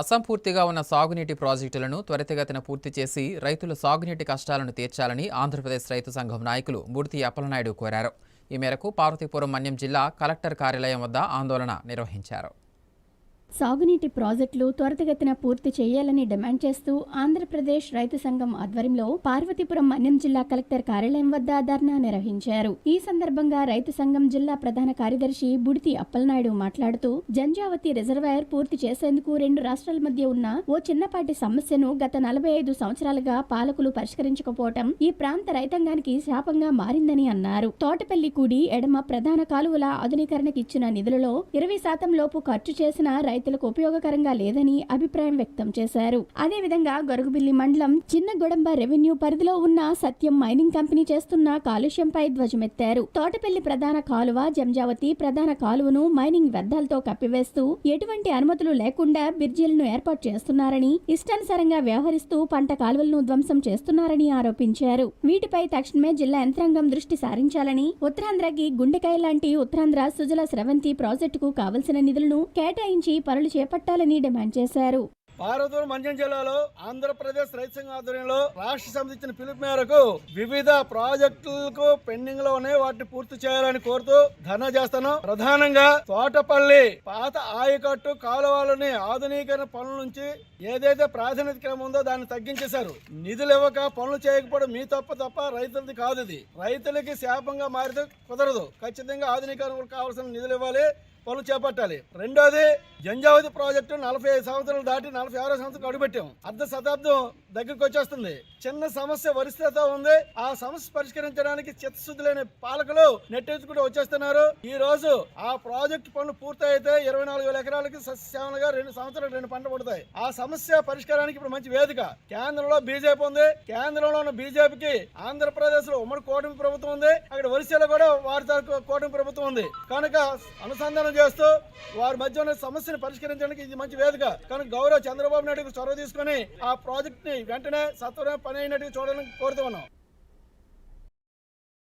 అసంపూర్తిగా ఉన్న సాగునీటి ప్రాజెక్టులను త్వరితగతిన పూర్తి చేసి రైతుల సాగునీటి కష్టాలను తీర్చాలని ఆంధ్రప్రదేశ్ రైతు సంఘం నాయకులు బుడితి అప్పలనాయుడు కోరారు. ఈ మేరకు పార్వతీపురం మన్యం జిల్లా కలెక్టర్ కార్యాలయం వద్ద ఆందోళన నిర్వహించారు. సాగునీటి ప్రాజెక్టులు త్వరితగతిన పూర్తి చేయాలని డిమాండ్ చేస్తూ ఆంధ్రప్రదేశ్ రైతు సంఘం ఆధ్వర్యంలో పార్వతీపురం మన్యం జిల్లా కలెక్టర్ కార్యాలయం వద్ద ధర్నా నిర్వహించారు. ఈ సందర్భంగా రైతు సంఘం జిల్లా ప్రధాన కార్యదర్శి బుడితి అప్పలనాయుడు మాట్లాడుతూ జంజావతి రిజర్వాయర్ పూర్తి చేసేందుకు రెండు రాష్ట్రాల మధ్య ఉన్న ఓ చిన్నపాటి సమస్యను గత నలభై ఐదు సంవత్సరాలుగా పాలకులు పరిష్కరించకపోవటం ఈ ప్రాంత రైతాంగానికి శాపంగా మారిందని అన్నారు. తోటపల్లి కూడి ఎడమ ప్రధాన కాలువల ఆధునీకరణకి ఇచ్చిన నిధులలో ఇరవై శాతం లోపు ఖర్చు చేసిన రైతు రైతులకు ఉపయోగకరంగా లేదని అభిప్రాయం వ్యక్తం చేశారు. అదేవిధంగా గొరుగుబిల్లి మండలం చిన్న గొడంబ రెవెన్యూ పరిధిలో ఉన్న సత్యం మైనింగ్ కంపెనీ చేస్తున్న కాలుష్యంపై ధ్వజమెత్తారు. తోటపల్లి ప్రధాన కాలువ జంజావతి ప్రధాన కాలువను మైనింగ్ వ్యర్థాలతో కప్పివేస్తూ ఎటువంటి అనుమతులు లేకుండా బిర్జీలను ఏర్పాటు చేస్తున్నారని ఇష్టానుసారంగా వ్యవహరిస్తూ పంట కాలువలను ధ్వంసం చేస్తున్నారని ఆరోపించారు. వీటిపై తక్షణమే జిల్లా యంత్రాంగం దృష్టి సారించాలని ఉత్తరాంధ్రకి గుండెకాయ లాంటి ఉత్తరాంధ్ర సుజల స్రవంతి ప్రాజెక్టుకు కావలసిన నిధులను కేటాయించి పనులు చేపట్టాలని డిమాండ్ చేశారు. పార్వతీపురం మండ్యం జిల్లాలో ఆంధ్రప్రదేశ్ రైతు సంఘ ఆధ్వర్యంలో రాష్ట్ర సమితి ఇచ్చిన పిలుపు మేరకు వివిధ ప్రాజెక్టులకు పెండింగ్లో ఉన్నాయి వాటిని పూర్తి చేయాలని కోరుతూ ధర్నా చేస్తాను ప్రధానంగా తోటపల్లి పాత ఆయకట్టు కాలువలని ఆధునీకరణ పనుల నుంచి ఏదైతే ప్రాధాన్యత క్రమం ఉందో దాన్ని తగ్గించేశారు. నిధులు ఇవ్వక పనులు చేయకపోవడం మీ తప్ప తప్ప రైతులది కాదు ఇది. రైతులకి శాపంగా మారితే కుదరదు. ఖచ్చితంగా ఆధునీకరణ కావాల్సిన నిధులు ఇవ్వాలి. పనులు చేపట్టాలి. రెండోది జంజావతి ప్రాజెక్టు నలభై ఐదు సంవత్సరాలు దాటి నలభై ఆరో సంవత్సరం అడుగుపెట్టాం. అర్ధ శతాబ్దం దగ్గరికి వచ్చేస్తుంది. చిన్న సమస్య వరిస్థితితో ఉంది. ఆ సమస్య పరిష్కరించడానికి చిత్తశుద్ధి లేని పాలకులు నెట్టేసుకుంటూ వచ్చేస్తున్నారు. ఈ రోజు ఆ ప్రాజెక్ట్ పనులు పూర్తయితే ఇరవై నాలుగు వేల ఎకరాలకి సస్యశ్యామలుగా రెండు సంవత్సరాలు రెండు పంట పడతాయి. ఆ సమస్య పరిష్కారానికి ఇప్పుడు మంచి వేదిక. కేంద్రంలో బీజేపీ ఉంది. కేంద్రంలో ఉన్న బీజేపీకి ఆంధ్రప్రదేశ్లో ఉమ్మడి కూటమి ప్రభుత్వం ఉంది. అక్కడ ఒరిస్సాలో కూడా వారి కూటమి ప్రభుత్వం ఉంది. కనుక అనుసంధానం చేస్తూ వారి మధ్య ఉన్న సమస్యను పరిష్కరించడానికి ఇది మంచి వేదిక. కానీ గౌరవ చంద్రబాబు నాయుడు చొరవ తీసుకొని ఆ ప్రాజెక్ట్ని వెంటనే సత్వరం పని అయినట్టుగా చూడాలని కోరుతూ ఉన్నాం.